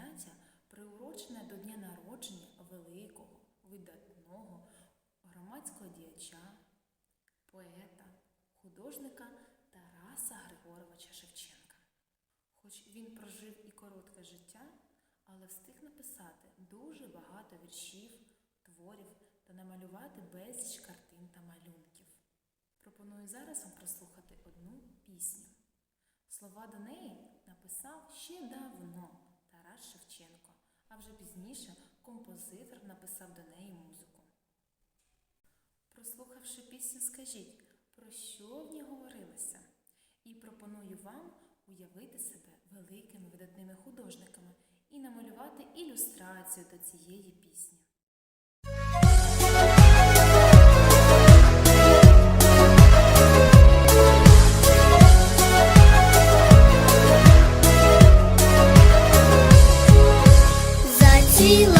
Заняття приурочене до дня народження великого, видатного громадського діяча, поета, художника Тараса Григоровича Шевченка. Хоч він прожив і коротке життя, але встиг написати дуже багато віршів, творів та намалювати безліч картин та малюнків. Пропоную зараз вам прослухати одну пісню. Слова до неї написав ще давно Тарас Шевченко, а вже пізніше композитор написав до неї музику. Прослухавши пісню, скажіть, про що в ній говорилося? І пропоную вам уявити себе великими видатними художниками і намалювати ілюстрацію до цієї пісні. Заціла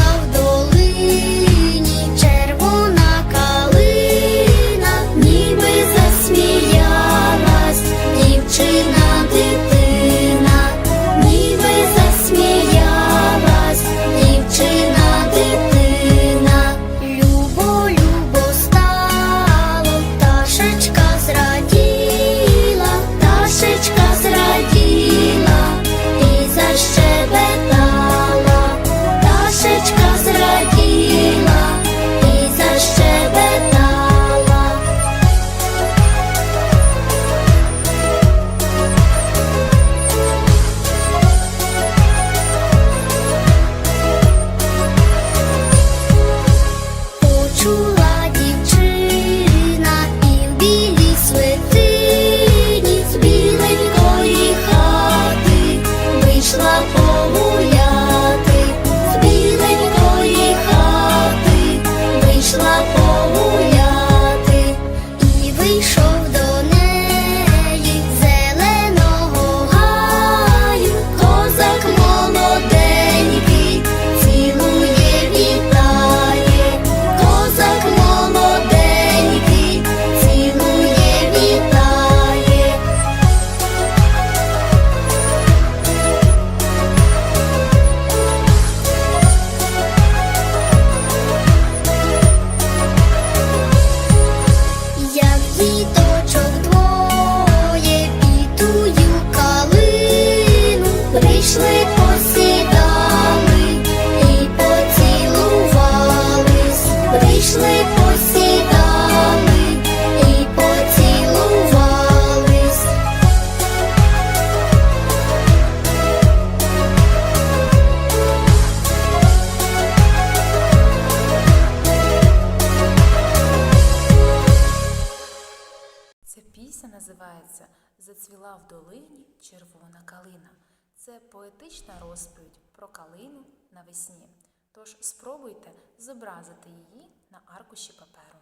Зацвіла в долині червона калина. Це поетична розповідь про калину навесні. Тож спробуйте зобразити її на аркуші паперу.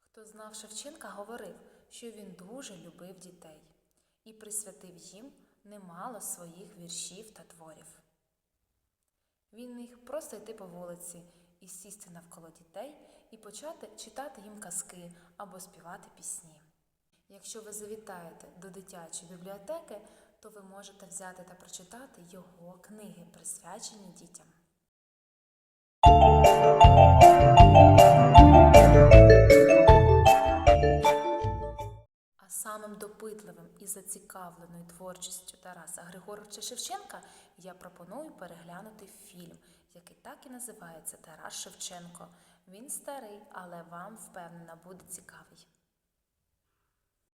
Хто знав Шевченка, говорив, що він дуже любив дітей і присвятив їм немало своїх віршів та творів. Він міг просто йти по вулиці і сісти навколо дітей і почати читати їм казки або співати пісні. Якщо ви завітаєте до дитячої бібліотеки, то ви можете взяти та прочитати його книги, присвячені дітям. А самим допитливим і зацікавленою творчістю Тараса Григоровича Шевченка я пропоную переглянути фільм, який так і називається Тарас Шевченко. Він старий, але вам впевнена буде цікавий.